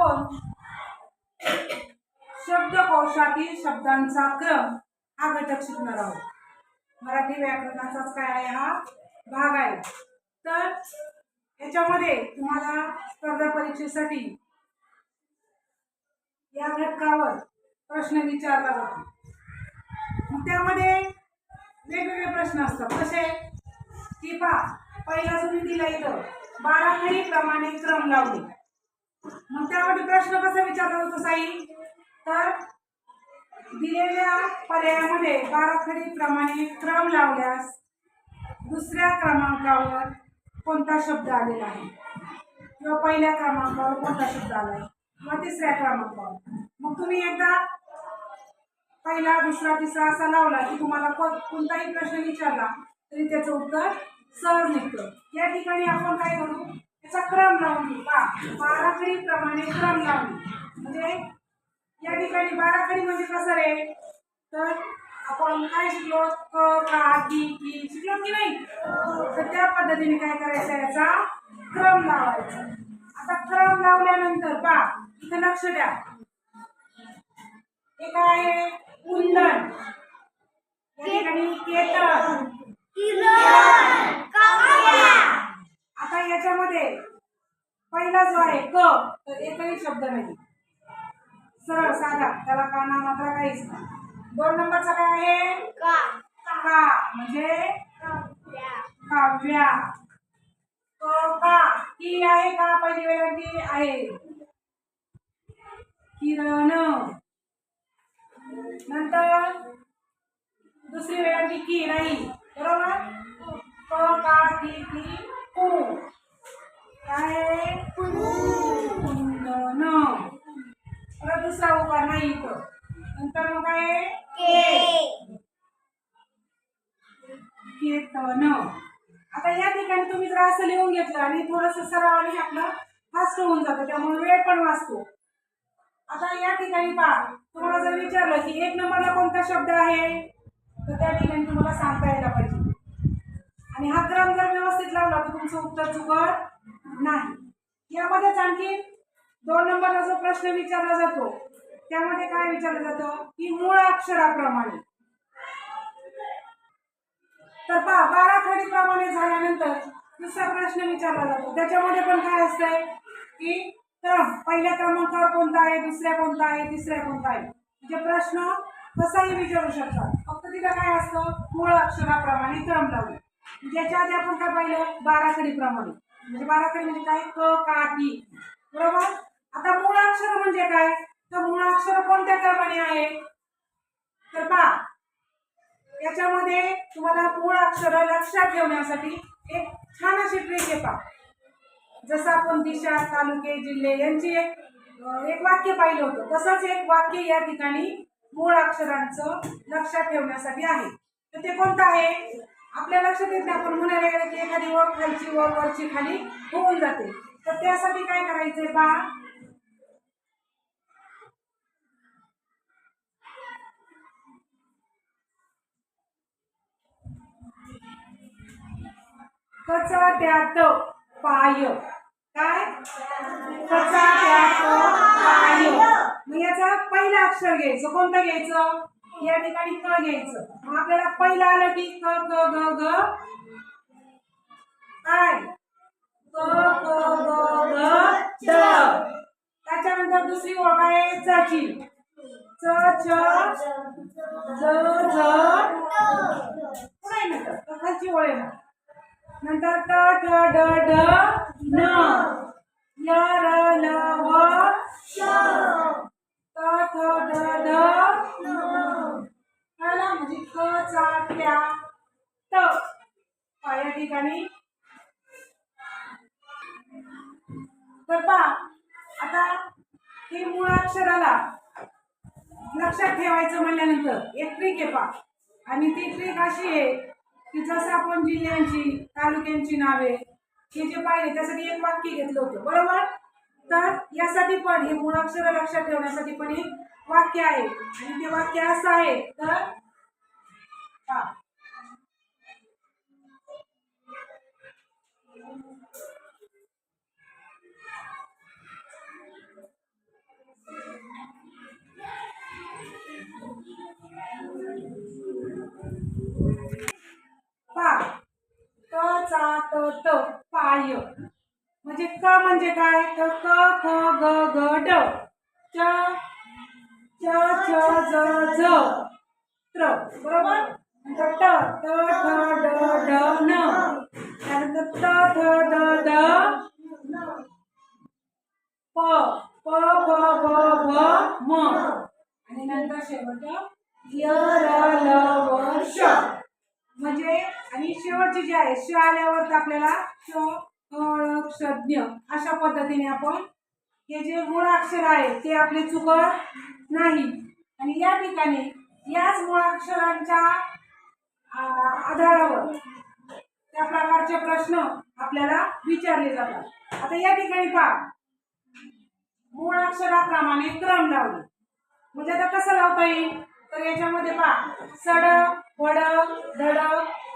आपण शब्दकोशातील शब्दांचा क्रम हा घटक शिकणार आहोत. मराठी व्याकरणाचाच काय आहे हा भाग आहे. तर याच्यामध्ये तुम्हाला स्पर्धा परीक्षेसाठी या घटकावर प्रश्न विचारला जातो. मग त्यामध्ये वेगवेगळे प्रश्न असतात. कसे की पा पहिला तुम्ही दिला इथं बाराखडी प्रमाणे क्रम लावले. मग त्यामध्ये प्रश्न कसा विचारला होतो साई? तर दिलेल्या पर्यायामध्ये बाराखडी प्रमाणे क्रम लावल्यास दुसऱ्या क्रमांकावर कोणता शब्द आलेला आहे? किंवा पहिल्या क्रमांकावर कोणता शब्द आला आहे? किंवा तिसऱ्या क्रमांकावर? मग तुम्ही एकदा पहिला दुसरा तिसरा असा लावला की तुम्हाला को- कोणताही प्रश्न विचारला तरी त्याचं उत्तर सहज निघतं. या ठिकाणी आपण काय करू? त्याचा क्रम लावून घेऊ पा बाराखडी प्रमाणे क्रम लावणे म्हणजे या ठिकाणी बाराखडी म्हणजे कसं रे? तर आपण काय शिकलो? क का की की शिकलो की नाही? तर त्या पद्धतीने काय करायचं? याचा क्रम लावायचा. आता क्रम लावल्यानंतर पा इथं लक्ष द्या. हे काय आहे? ठिकाणी केतन. आता याच्यामध्ये पहिला जो आहे क तर एकही शब्द नाही. सरळ साधा. त्याला काना मात्रा काहीच नाही. दोन नंबरचा काय आहे? का. म्हणजे? काव्या. तो का. की आहे का? पहिली वेळी आहे. किरण. नंतर दुसरी वेळी की नाही. बरोबर? की की कु काय आहे? कुंदन दुसरा उकार नाही इथं नंतर मग काय केतन आता या ठिकाणी तुम्ही जर असं लिहून घेतलं आणि थोडस सरावाने आपलं फास्ट होऊन जातं त्यामुळे वेळ पण वाचतो आता या ठिकाणी पहा तुम्हाला जर विचारलं की एक नंबरला कोणता शब्द आहे तर त्या ठिकाणी तुम्हाला सांगता यायला पाहिजे आणि हा क्रम जर व्यवस्थित लावला तर तुमचं उत्तर चुकत नाही. यामध्येच आणखी दोन नंबरला जो प्रश्न विचारला जातो त्यामध्ये काय विचारलं जातं? की मूळ अक्षराप्रमाणे. तर पहा बारा खडीप्रमाणे झाल्यानंतर दुसरा प्रश्न विचारला जातो. त्याच्यामध्ये पण काय असतंय? की क्रम. पहिल्या क्रमांकावर कोणता आहे? दुसऱ्या कोणता आहे? तिसऱ्या कोणता आहे? म्हणजे प्रश्न कसाही विचारू शकतात. फक्त तिथं काय असतं? मूळ अक्षराप्रमाणे क्रम लावले ज्याच्या आधी आपण काय पाहिलं? बारा खडीप्रमाणे. म्हणजे बाराखडी म्हणजे काय? क का की बरोबर? आता मूळ अक्षर म्हणजे काय? तर मूळ अक्षर कोणत्या क्रमाने आहे? तर पहा. याच्यामध्ये तुम्हाला मूळ अक्षर लक्षात ठेवण्यासाठी एक छान अशी ट्रिक आहे पा जसं आपण दिशा तालुके जिल्हे यांची एक एक वाक्य पाहिलं होतं. तसंच एक वाक्य या ठिकाणी मूळ अक्षरांचं लक्षात ठेवण्यासाठी आहे. तर ते कोणतं आहे? आपल्या लक्षात येत नाही. आपण म्हणायला गेलं की एखादी ओळ खालची ओळ वरची खाली होऊन जाते. तर त्यासाठी काय करायचंय बा? कचा त्यात पाय. काय? कचा त्यात पाय. मग याचा पहिलं अक्षर घ्यायचं. कोणतं घ्यायचं? या ठिकाणी क घ्यायचं. मग आपल्याला पहिलं आलं की क क ग ग. काय? क क ग ग ड. त्याच्यानंतर दुसरी ओळ काय आहे? चची च. छ ज झ पुढे नंतर. खालची ओळ आहे नंतर ट ड ड ड न. या ठिकाणी. तर पहा आता हे मूळ अक्षराला लक्षात ठेवायचं म्हणल्यानंतर एक ट्रिक आहे पहा. आणि ती ट्रिक अशी आहे की जसं आपण जिल्ह्यांची तालुक्यांची नावे हे जे पाहिले त्यासाठी एक वाक्य घेतलं होतं. बरोबर? तर यासाठी पण हे मूळाक्षर लक्षात ठेवण्यासाठी पण एक वाक्य आहे. आणि ते वाक्य असं आहे तर पा क चा त पाय म्हणजे क म्हणजे काय? तर क ख ग ग ड. च च च ज ज त्र. बरोबर? म्हणजे ट त ड ड न. त्यानंतर त थ द द प प फ ब भ म. आणि नंतर शेवट य र ल व श. म्हणजे आणि शेवटची जी आहे श आल्यावर तर आपल्याला श क्षज्ञ अशा पद्धतीने आपण हे जे मूळाक्षर आहे ते आपले चुकत नाही. आणि या ठिकाणी याच मूळाक्षरांच्या आधारावर त्या प्रकारचे प्रश्न आपल्याला विचारले जातात. आता या ठिकाणी पहा. मूळाक्षराप्रमाणे क्रम लावले. म्हणजे आता कसं लावता येईल? तर याच्यामध्ये पहा. सड वड धड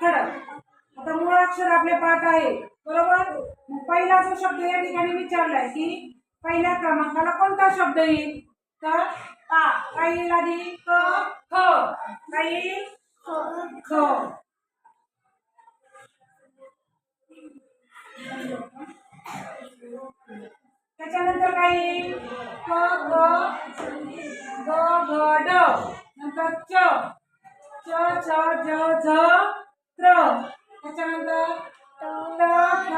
खडक आता मूळाक्षर आपले पाठ आहे. बरोबर? पहिला जो शब्द या ठिकाणी विचारलाय की पहिल्या क्रमांकाला कोणता शब्द येईल? तर पा काही येईल आधी? क ख. काही येईल? ख. त्याच्यानंतर काय येईल क ग ग घ ड. नंतर च. च छ ज झ त्र. त्याच्यानंतर ट ठ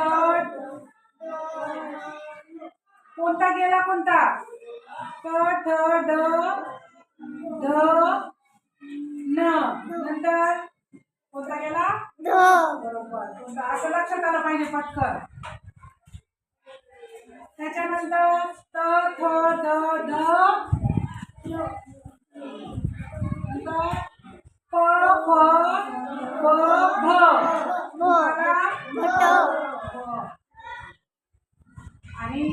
कोणता गेला कोणता? क ठ ड ध न. नंतर कोणता गेला? बरोबर. कोणता? असं लक्षात आलं पाहिजे पटकन. त्याच्यानंतर त थ द ध प फ मला भ. आणि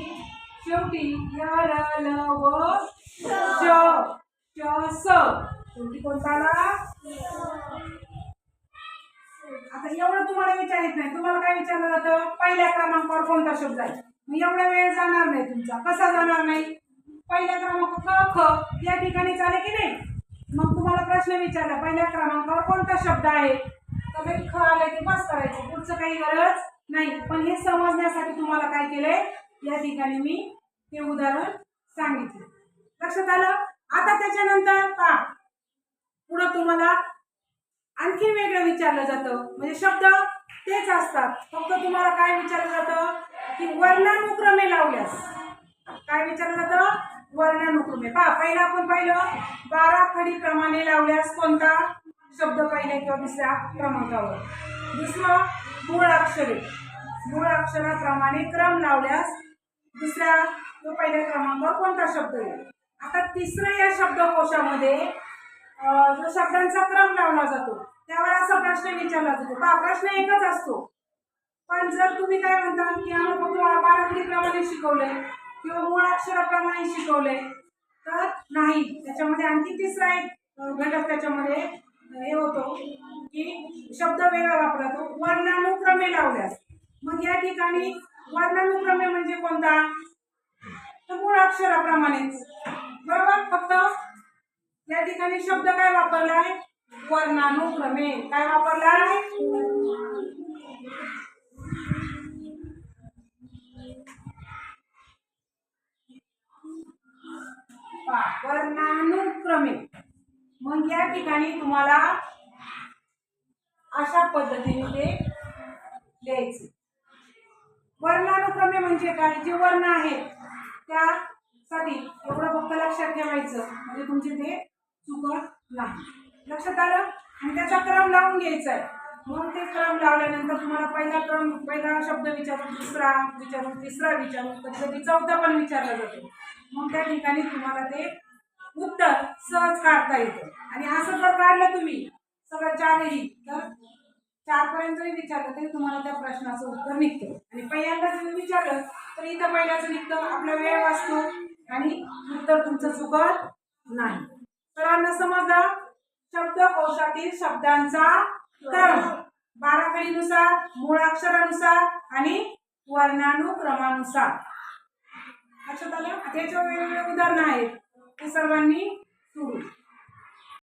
शेवटी य र ल व श. श. स. शेवटी कोणता आला? आता एवढं तुम्हाला विचारित नाही. तुम्हाला काय विचारलं जातं? पहिल्या क्रमांकावर कोणता शब्द आहे? मग एवढा वेळ जाणार नाही तुमचा. कसा जाणार नाही? पहिल्या क्रमांक क ख. या ठिकाणी चालेल की नाही? मग तुम्हाला प्रश्न विचारला पहिल्या क्रमांकावर कोणता शब्द आहे? तर ते ख आलं की बस करायचं. पुढचं काही गरज नाही. पण हे समजण्यासाठी तुम्हाला काय केलंय? या ठिकाणी मी ते उदाहरण सांगितले. लक्षात आलं? आता त्याच्यानंतर पा पुढं तुम्हाला आणखी वेगळं विचारलं जातं. म्हणजे शब्द तेच असतात. फक्त तुम्हाला काय विचारलं जातं? की वर्णानुक्रमे लावल्यास. काय विचारलं जातं? वर्णानुक्रमे. पहा पहिला आपण पाहिलं बारा खडी प्रमाणे लावल्यास कोणता? शब्द पहिल्या किंवा दुसऱ्या क्रमांकावर. दुसरं मूळ अक्षरे. मूळ अक्षराप्रमाणे क्रम लावल्यास दुसऱ्या किंवा पहिल्या क्रमांकावर कोणता शब्द येईल? आता तिसरं या शब्दकोशामध्ये जो शब्दांचा क्रम लावला जातो त्यावर असा प्रश्न विचारला जातो. पहा प्रश्न एकच असतो. पण जर तुम्ही काय म्हणता की आम्ही फक्त बाराखडीप्रमाणे शिकवले किंवा मूळ अक्षराप्रमाणे शिकवले तर नाही. त्याच्यामध्ये आणखी तिसरा एक घटक त्याच्यामध्ये हे होतो की शब्द वेगळा वापरतो. वर्णानुक्रमे लावल्यास. मग या ठिकाणी वर्णानुक्रमे म्हणजे कोणता? तर मूळ अक्षराप्रमाणेच. बरोबर? फक्त या ठिकाणी शब्द काय वापरला आहे वर्णानुक्रमे काय वापरला आहे वर्णानुक्रमे मग या ठिकाणी तुम्हाला अशा पद्धतीने ते लिहायचे वर्णानुक्रमे म्हणजे काय? जे वर्ण आहेत त्यासाठी एवढं फक्त लक्षात ठेवायचं. म्हणजे तुमचे ते चुकत नाही. लक्षात आलं? आणि त्याचा क्रम लावून घ्यायचा आहे मग ते क्रम लावल्यानंतर तुम्हाला पहिला क्रम पहिला शब्द विचारून दुसरा विचारून तिसरा विचारून कधी कधी चौथा पण विचारला जातो. मग त्या ठिकाणी तुम्हाला ते उत्तर सहज काढता येतं. आणि असं जर काढलं तुम्ही सगळं चारही तर चारपर्यंत जरी विचारलं तरी तुम्हाला त्या प्रश्नाचं उत्तर निघतं. आणि पहिल्यांदा जरी विचारलं तर इथं पहिल्याचं निघतं आपला वेळ वाचतो आणि उत्तर तुमचं चुकत नाही. सरांना समजा शब्दकोशातील शब्दांचा क्रम. बाराखडीनुसार मूळाक्षरानुसार आणि वर्णानुक्रमानुसार. लक्षात आलं? आता वेगवेगळे उदाहरणं आहेत. ते सर्वांनी सुरू